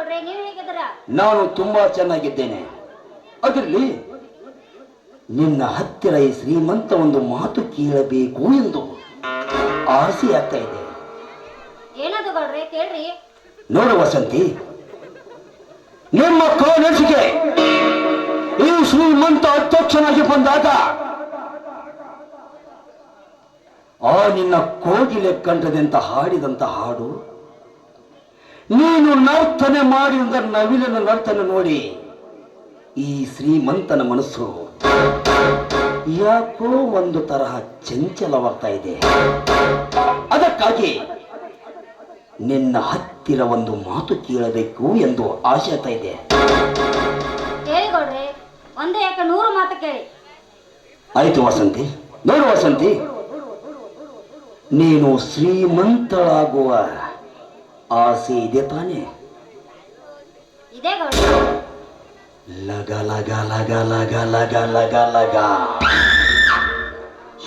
ಗೌಡ್ರೆ ನೀವ್ ಹೇಗಿದ್ದೀರಾ? ನಾನು ತುಂಬಾ ಚೆನ್ನಾಗಿದ್ದೇನೆ. ಅದರಲ್ಲಿ ನಿನ್ನ ಹತ್ತಿರ ಈ ಶ್ರೀಮಂತ ಒಂದು ಮಾತು ಕೇಳಬೇಕು ಎಂದು ಆಸೆ ಆಗ್ತಾ ಇದೆ. ಏನದು ಗೌಡ್ರೆ ಕೇಳ್ರಿ. ನೋಡು ವಸಂತಿ ನಿಮ್ಮ ಕಾಲೇಜಿಗೆ ಈ ಶ್ರೀಮಂತ ಅಧ್ಯಕ್ಷನಾಗಿ ಬಂದಾಗ ಆ ನಿನ್ನ ಕೋಗಿಲೆ ಕಂಠದಂತ ಹಾಡಿದಂತ ಹಾಡು ನೀನು ನರ್ತನೆ ಮಾಡಿದ ನವಿಲಿನ ನರ್ತನೆ ನೋಡಿ. ಈ ಶ್ರೀಮಂತನ ಮನಸ್ಸು ಯಾಕೋ ಒಂದು ತರಹ ಚಂಚಲವಾಗ್ತಾ ಇದೆ. ಅದಕ್ಕಾಗಿ ನಿನ್ನ ಹತ್ತಿರ ಒಂದು ಮಾತು ಕೇಳಬೇಕು ಎಂದು ಆಸೆ ಆಗ್ತಾ ಇದೆ. ಒಂದೇ ಯಾಕೆ ನೂರು ಮಾತು ಕೇಳಿ. ಆಯ್ತು ವಸಂತಿ ನೋಡು ವಸಂತಿ. ನೀನು ಶ್ರೀಮಂತಳಾಗುವ ಆಸೆ ಇದೆ ತಾನೆ. ಲಗ ಲಗ ಲಗ ಲಗ ಲಗ ಲಗ ಲಗ.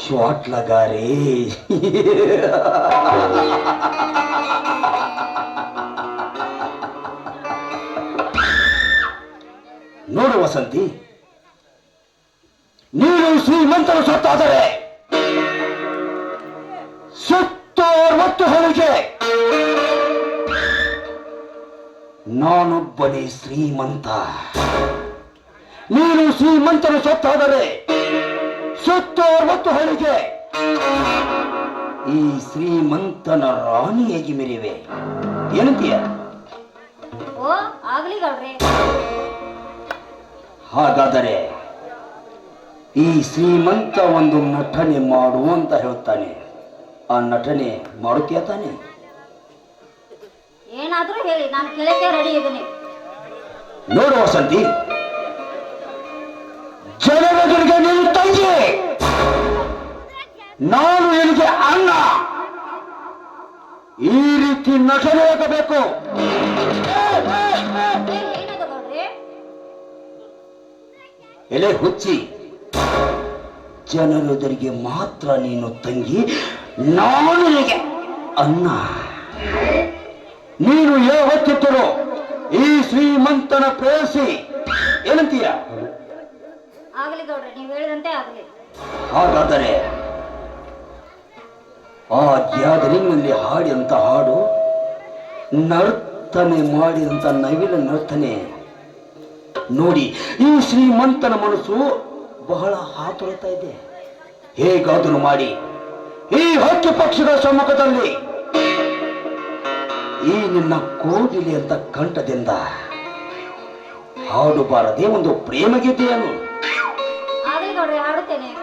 ಶಾಟ್ ಲಗ ರೇ. ನೋಡು ವಸಂತಿ. ನೀನು ಶ್ರೀಮಂತರ ಸೊತ್ತಾದರೆ ನಾನೊಬ್ಬನೇ ಶ್ರೀಮಂತ. ನೀನು ಶ್ರೀಮಂತನ ಸೊತ್ತಾದರೆ ಸೊತ್ತು ಮತ್ತು ಹಳಿಗೆ. ಈ ಶ್ರೀಮಂತನ ರಾಣಿಯಾಗಿ ಮೆರಿವೆ? ಏನಂತೀಯ? ಹಾಗಾದರೆ ಈ ಶ್ರೀಮಂತ ಒಂದು ನಟನೆ ಮಾಡು ಅಂತ ಹೇಳ್ತಾನೆ. ಆ ನಟನೆ ಮಾಡುತ್ತೀಯ ತಾನೆ? ಏನಾದ್ರೂ ಹೇಳಿ ನಾನು ಕೇಳಕ್ಕೆ ರೆಡಿ ಇದ್ದೀನಿ. ನೋಡು ವಸಂತಿ ಜನರಿಗೆ ನೀನು ತಂಗಿ. ನಾನು ನಿನಗೆ ಅಣ್ಣ. ಈ ರೀತಿ ನಟನೆ ಆಗಬೇಕು. ಏ, ಏನದು ಗೌಡ್ರೆ ಎಲೆ ಹುಚ್ಚಿ. ಜನರೆದುರಿಗೆ ಮಾತ್ರ ನೀನು ತಂಗಿ ನಾನು ನಿನಗೆ ಅನ್ನ ನೀನು ಯಾವತ್ತಿದ್ದರು ಈ ಶ್ರೀಮಂತನ ಪ್ರೇಯಸಿ. ಏನಂತೀಯ? ಆಗಲಿ ಗೌಡ್ರೆ ನೀವ್ ಹೇಳಿದಂತೆ ಆಗ್ಲಿ. ಹಾಗಾದರೆ ಆ ಗ್ಯಾದರಿಂಗ್ನಲ್ಲಿ ಹಾಡಿದಂತ ಹಾಡು ನರ್ತನೆ ಮಾಡಿದಂತ ನವಿಲ ನರ್ತನೆ. ನೋಡಿ ಈ ಶ್ರೀಮಂತನ ಮನಸ್ಸು ಬಹಳ ಹಾತೊರೆತಾ ಇದೆ. ಹೇಗಾದರೂ ಮಾಡಿ ಈ ಹತ್ತು ಪಕ್ಷದ ಸಮ್ಮುಖದಲ್ಲಿ ಈ ನಿನ್ನ ಕೋಗಿಲೆ ಅಂತ ಕಂಠದಿಂದ ಹಾಡು ಬಾರದೆ ಒಂದು ಪ್ರೇಮ ಗೀತೆಯನ್ನು ಹಾಡುತ್ತೇನೆ.